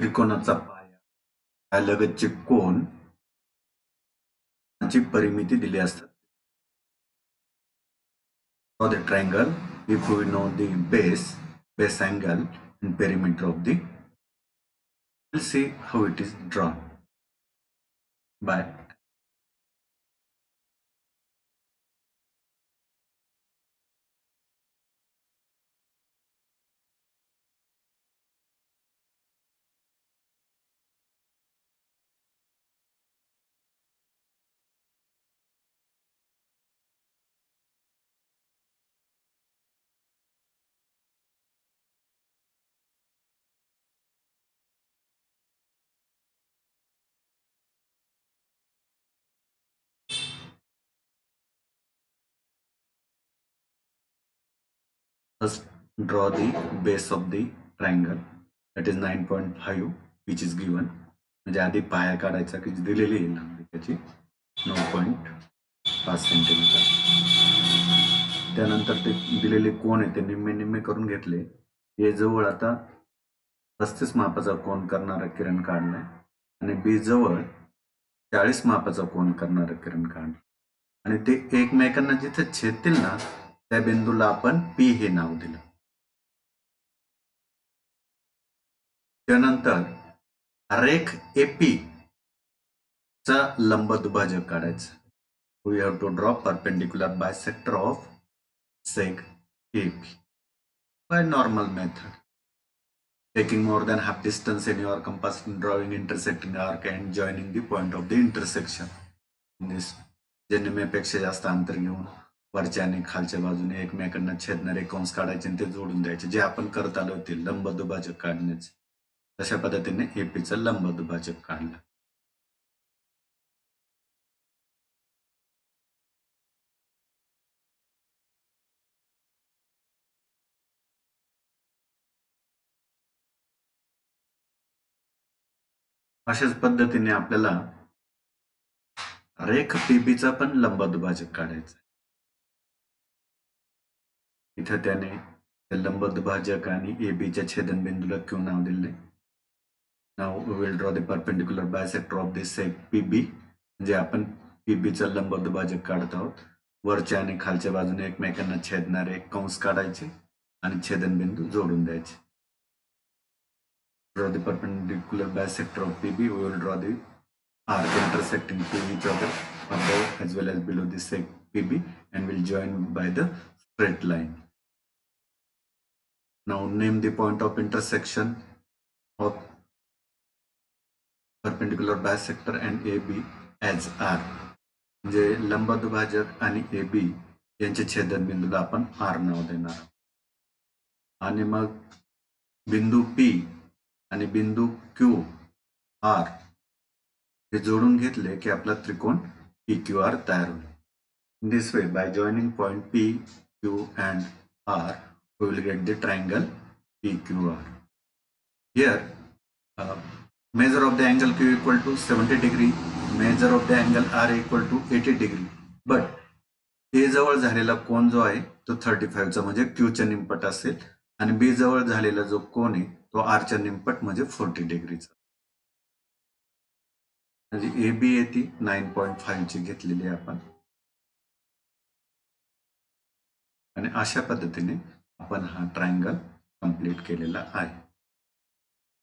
त्रिकोणाचा पाया. या लगतचे कोण ची परिमिती दिली असतात. For the triangle if you know the base base angle in perimeter of the how it is drawn by First, draw the base of the triangle. That is 9.5 which is given. म्हणजे आधी पाया काढायचा की जी दिलेली आहे लांबी त्याची. नऊ पॉईंट पाच सेंटीमीटर त्यानंतर ते दिलेले कोण आहे ते निम्मे निम्मे करून घेतले. हे जवळ आता पस्तीस मापाचा कोण करणारा किरण काढलाय. आणि बी जवळ चाळीस मापाचा कोण करणारा किरण काढला आणि ते एकमेकांना जिथे छेदतील ना त्या बिंदूला आपण पी हे नाव दिलं. त्यानंतर रेख एपी चा लंब दुभाजक काढायचा we have to draw perpendicular bisector of seg AP by normal method taking more than half distance in your compass drawing intersecting arc and joining the point of the intersection जे निम्यापेक्षा जास्त अंतर घेऊन वरच्या आणि खालच्या बाजूने एकमेकांना छेदणारे कंस काढायचे आणि ते जोडून द्यायचे. जे आपण करत आलो होते लंब दुभाजक काढण्याचे. तशा पद्धतीने एपीचं लंब दुभाजक काढलं. अशाच पद्धतीने आपल्याला रेख पीबीचा पण लंब दुभाजक काढायचा इथं त्याने लंबद भाजक आणि ए बी च्या छेदन बिंदूला क्यू नाव दिले now will draw the perpendicular bisector of this seg P B म्हणजे आपण पी बी चा लंबद भाजक काढत आहोत. वरच्या आणि खालच्या बाजूने एकमेकांना छेदणारे एक कंस काढायचे आणि छेदन बिंदू जोडून द्यायचे. Draw the perpendicular bisector of P B will draw the arc intersecting to each other of the as well as below this seg P B and will join by the straight line Now name the point of intersection of perpendicular bisector and AB as R. म्हणजे लंब दुभाजक आणि A B यांच्या छेदनबिंदूला आपण R नाव देणार आहोत. आणि मग बिंदू पी आणि बिंदू क्यू आर हे जोडून घेतले की आपला त्रिकोण पी क्यू आर तयार होईल in this way by joining point P Q and R we will get the triangle PQR. Q R here measure of the angle Q equal to degree, degree measure of the angle R equal to eighty degree but A जवळ झालेला कोण जो आहे तो thirty फाईव्हचा म्हणजे क्यूच्या निमपट असेल आणि बी जवळ झालेला जो कोण आहे तो आरच्या निमपट म्हणजे फोर्टी डिग्रीचा म्हणजे ए बी आहे ती नाईन पॉईंट फाईव्हची घेतलेली आहे आपण. आणि अशा पद्धतीने आपण हा ट्रायंगल कंप्लीट केलेला आहे.